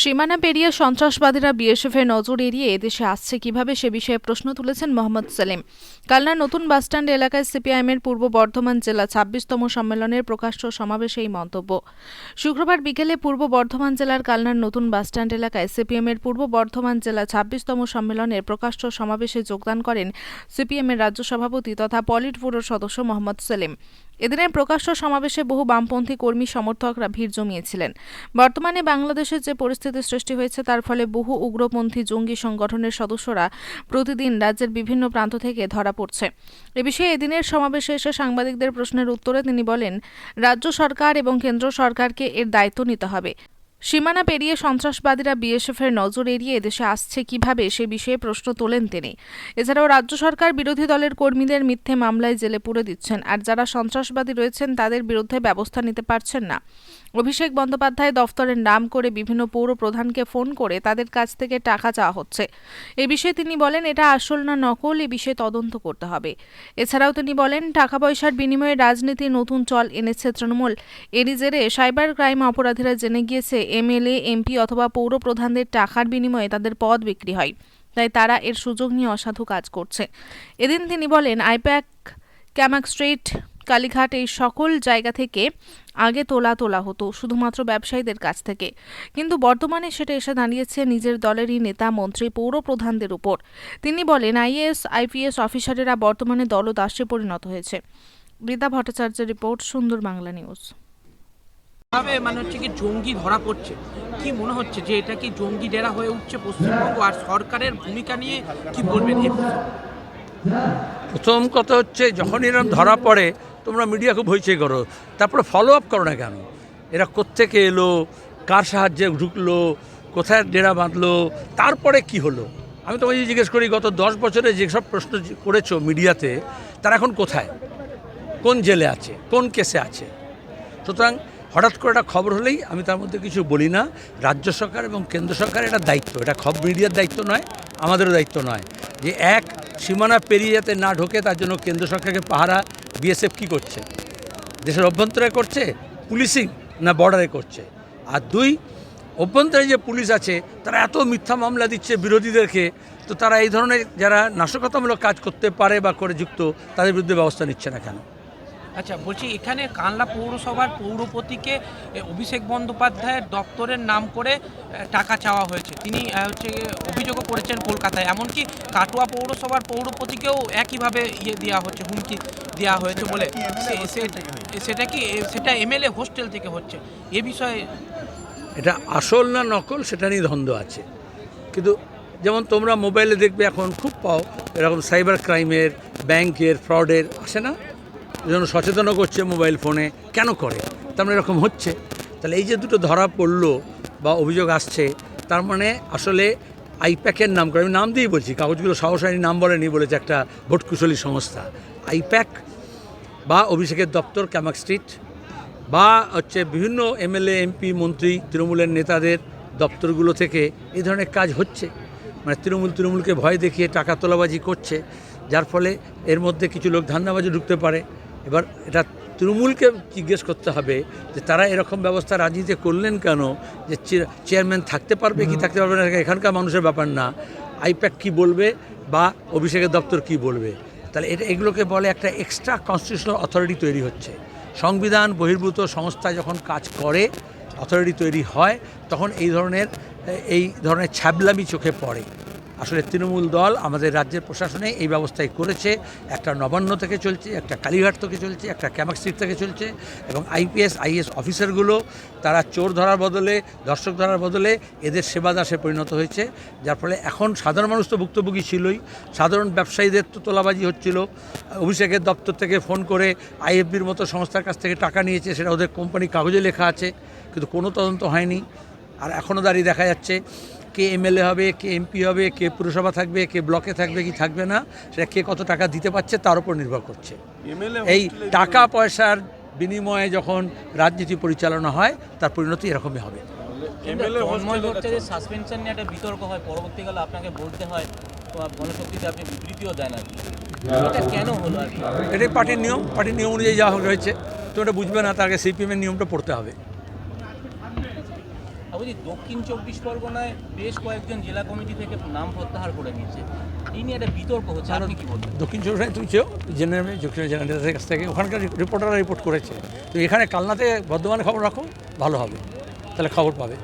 সীমানা পেরিয়ে সন্ত্রাসবাদীরা বিএসএফের নজর এড়িয়ে এদেশে আসছে কীভাবে সে বিষয়ে প্রশ্ন তুলেছেন মোহাম্মদ সেলিম। কালনার নতুন বাসস্ট্যান্ড এলাকায় সিপিআইএমের পূর্ব বর্ধমান জেলা ছাব্বিশতম সম্মেলনের প্রকাশ্য সমাবেশে এই মন্তব্য। শুক্রবার বিকেলে পূর্ব বর্ধমান জেলার কালনার নতুন বাসস্ট্যান্ড এলাকায় সিপিএমের পূর্ব বর্ধমান জেলা ছাব্বিশতম সম্মেলনের প্রকাশ্য সমাবেশে যোগদান করেন সিপিএমের রাজ্য সভাপতি তথা পলিট ব্যুরোর সদস্য মোহাম্মদ সেলিম। এদিনের প্রকাশ্য সমাবেশে বহু বামপন্থী কর্মী সমর্থকরা ভিড় জমিয়েছিলেন। বর্তমানে বাংলাদেশের যে পরিস্থিতি সৃষ্টি হয়েছে, তার ফলে বহু উগ্রপন্থী জঙ্গি সংগঠনের সদস্যরা প্রতিদিন রাজ্যের বিভিন্ন প্রান্ত থেকে ধরা পড়ছে। এ বিষয়ে এদিনের সমাবেশে এসে সাংবাদিকদের প্রশ্নের উত্তরে তিনি বলেন, রাজ্য সরকার এবং কেন্দ্র সরকারকে এর দায়িত্ব নিতে হবে। সীমানা পেরিয়ে সন্ত্রাসবাদীরা বিএসএফের নজর এড়িয়ে এদেশে আসছে কীভাবে সে বিষয়ে প্রশ্ন তোলেন তিনি। এছাড়াও রাজ্য সরকার বিরোধী দলের কর্মীদের মিথ্যে মামলায় জেলে পুরে দিচ্ছেন, আর যারা সন্ত্রাসবাদী রয়েছেন তাদের বিরুদ্ধে ব্যবস্থা নিতে পারছেন না। অভিষেক বন্দ্যোপাধ্যায় দফতরের নাম করে বিভিন্ন পৌর প্রধানকে ফোন করে তাদের কাছ থেকে টাকা চাওয়া হচ্ছে। এ বিষয়ে তিনি বলেন, এটা আসল না নকল, এ বিষয়ে তদন্ত করতে হবে। এছাড়াও তিনি বলেন টাকা পয়সার বিনিময়ে রাজনীতি নতুন চল এনেছে তৃণমূল। এরই জেরে সাইবার ক্রাইম অপরাধীরা জেনে গিয়েছে এমএলএ, এমপি অথবা পৌর প্রধানদের টাকার বিনিময়ে তাদের পদ বিক্রি হয়। তাই তারা এর সুযোগ নিয়ে অসাধু কাজ করছে। এদিন তিনি বলেন, আইপ্যাক, ক্যামাক স্ট্রিট, কালীঘাট এই সকল জায়গা থেকে আগে তোলা তোলা হতো, শুধুমাত্র ব্যবসায়ীদের কাছ থেকে। কিন্তু বর্তমানে সেটা এসে দাঁড়িয়েছে নিজের দলেরই নেতা, মন্ত্রী পৌর প্রধানদের উপর। তিনি বলেন, আইএএস, আইপিএস অফিসারেরা বর্তমানে দলদাসে পরিণত হয়েছে। বৃদ্ধা ভট্টাচার্যের রিপোর্ট সুন্দর বাংলা নিউজ। ভাবে মানে হচ্ছে কি জঙ্গি ধরা পড়ছে? কি মনে হচ্ছে যে এটা কি জঙ্গি ডেরা হয়ে উঠছে পশ্চিমবঙ্গ? আর সরকারের ভূমিকা নিয়ে কি বলবেন প্রথম কথা হচ্ছে যখন এরকম ধরা পড়ে, তোমরা মিডিয়া খুব হইচই করো। তারপরে ফলো আপ করো না কেন? এরা কোত্থেকে এলো? কার সাহায্যে ঢুকলো? কোথায় ডেরা বাঁধলো? তারপরে কি হলো? আমি তোমাকে জিজ্ঞেস করি, গত দশ বছরে যেসব প্রশ্ন করেছ মিডিয়াতে তারা এখন কোথায়? কোন জেলে আছে? কোন কেসে আছে? সুতরাং হঠাৎ করে একটা খবর হলেই আমি তার মধ্যে কিছু বলি না। রাজ্য সরকার এবং কেন্দ্র সরকার এটা দায়িত্ব। এটা খবর মিডিয়ার দায়িত্ব নয়, আমাদেরও দায়িত্ব নয়। যে এক, সীমানা পেরিয়ে যাতে না ঢোকে, তার জন্য কেন্দ্র সরকারকে পাহারা বিএসএফ কী করছে? দেশের অভ্যন্তরে করছে? পুলিশিং না বর্ডারে করছে? আর দুই, অভ্যন্তরে যে পুলিশ আছে, তারা এত মিথ্যা মামলা দিচ্ছে বিরোধীদেরকে, তো তারা এই ধরনের যারা নাশকতামূলক কাজ করতে পারে বা করে যুক্ত, তাদের বিরুদ্ধে ব্যবস্থা নিচ্ছে না কেন? আচ্ছা বলছি এখানে কানলা পৌরসভার পৌরপতিকে অভিষেক বন্দ্যোপাধ্যায়ের দপ্তরের নাম করে টাকা চাওয়া হয়েছে। তিনি হচ্ছে অভিযোগও করেছেন কলকাতায়। এমনকি কাটোয়া পৌরসভার পৌরপতিকেও একইভাবে ইয়ে দেওয়া হচ্ছে, হুমকি দেওয়া হয়েছে বলে। সেটা কি সেটা এমএলএ হোস্টেল থেকে হচ্ছে? এ বিষয়ে এটা আসল না নকল, সেটা নিয়ে দ্বন্দ্ব আছে। কিন্তু যেমন তোমরা মোবাইলে দেখবে এখন খুব পাও, এরকম সাইবার ক্রাইমের, ব্যাংকের, ফ্রডের, আসে না? যেন সচেতনও করছে মোবাইল ফোনে। কেন করে? তার মানে এরকম হচ্ছে। তাহলে এই যে দুটো ধরা পড়ল বা অভিযোগ আসছে, তার মানে আসলে আইপ্যাকের নাম করে, আমি নাম দিয়েই বলছি, কাগজগুলো সাহসানি নাম বলেনি বলেছে একটা ভোটকুশলী সংস্থা। আইপ্যাক বা অভিষেকের দপ্তর, ক্যামাক স্ট্রিট, বা হচ্ছে বিভিন্ন এমএলএ, এমপি, মন্ত্রী, তৃণমূলের নেতাদের দপ্তরগুলো থেকে এই ধরনের কাজ হচ্ছে। মানে তৃণমূল তৃণমূলকে ভয় দেখিয়ে টাকা তোলাবাজি করছে, যার ফলে এর মধ্যে কিছু লোক ধান্দাবাজি ঢুকতে পারে। এবার এটা তৃণমূলকে জিজ্ঞেস করতে হবে যে তারা এরকম ব্যবস্থা রাজনীতিতে করলেন কেন? যে চেয়ারম্যান থাকতে পারবে কি থাকতে পারবে না? এখানকার মানুষের ব্যাপার না। আইপ্যাক কি বলবে বা অভিষেকের দপ্তর কি বলবে? তাহলে এটা এগুলোকে বলে একটা এক্সট্রা কনস্টিটিউশনাল অথরিটি তৈরি হচ্ছে। সংবিধান বহির্ভূত সংস্থা যখন কাজ করে অথরিটি তৈরি হয় তখন এই ধরনের এই ধরনের ছ্যাবলামি চোখে পড়ে। আসলে তৃণমূল দল আমাদের রাজ্যের প্রশাসনে এই ব্যবস্থাই করেছে। একটা নবান্ন থেকে চলছে, একটা কালীঘাট থেকে চলছে, একটা ক্যামাক থেকে চলছে এবং আইপিএস, আইএস অফিসারগুলো তারা চোর ধরার বদলে দর্শক ধরার বদলে এদের সেবা দাসে পরিণত হয়েছে। যার ফলে এখন সাধারণ মানুষ তো ভুক্তভোগী ছিলই। সাধারণ ব্যবসায়ীদের তো তোলাবাজি হচ্ছিল। অভিষেকের দপ্তর থেকে ফোন করে আইএফবির মতো সংস্থার কাছ থেকে টাকা নিয়েছে, সেটা ওদের কোম্পানি কাগজে লেখা আছে, কিন্তু কোনো তদন্ত হয়নি। আর এখনও দাঁড়িয়ে দেখা যাচ্ছে কে এমএলএ হবে কে এমপি হবে কে পুরসভা থাকবে কে ব্লকে থাকবে কি থাকবে না সেটা কে কত টাকা দিতে পারছে তার উপর নির্ভর করছে। এই টাকা পয়সার বিনিময়ে যখন রাজনীতি পরিচালনা হয় তার পরিণতি এরকমই হবে। সাসপেনশন নিয়ে একটা বিতর্ক হয় পরবর্তীকালে আপনাকে বলতে হয় তো গণশক্তিতে আপনি বিবৃতিও দেন আর এটা কেন হলো আর এটাই পার্টির নিয়ম পার্টির নিয়ম অনুযায়ী যা রয়েছে। তো এটা বুঝবে না তার আগে সিপিএমের নিয়মটা পড়তে হবে। বলছি দক্ষিণ চব্বিশ পরগনায় বেশ কয়েকজন জেলা কমিটি থেকে নাম প্রত্যাহার করে নিয়েছে। এই নিয়ে একটা বিতর্ক হচ্ছে। আপনি কি বলবেন? দক্ষিণ চব্বিশ পরগনায় জেনারেল দক্ষিণ জেনারেলের কাছ থেকে। ওখানকার রিপোর্টাররা রিপোর্ট করেছে। তো এখানে কালনাতে বর্ধমানে খবর রাখো, ভালো হবে। তাহলে খবর পাবে।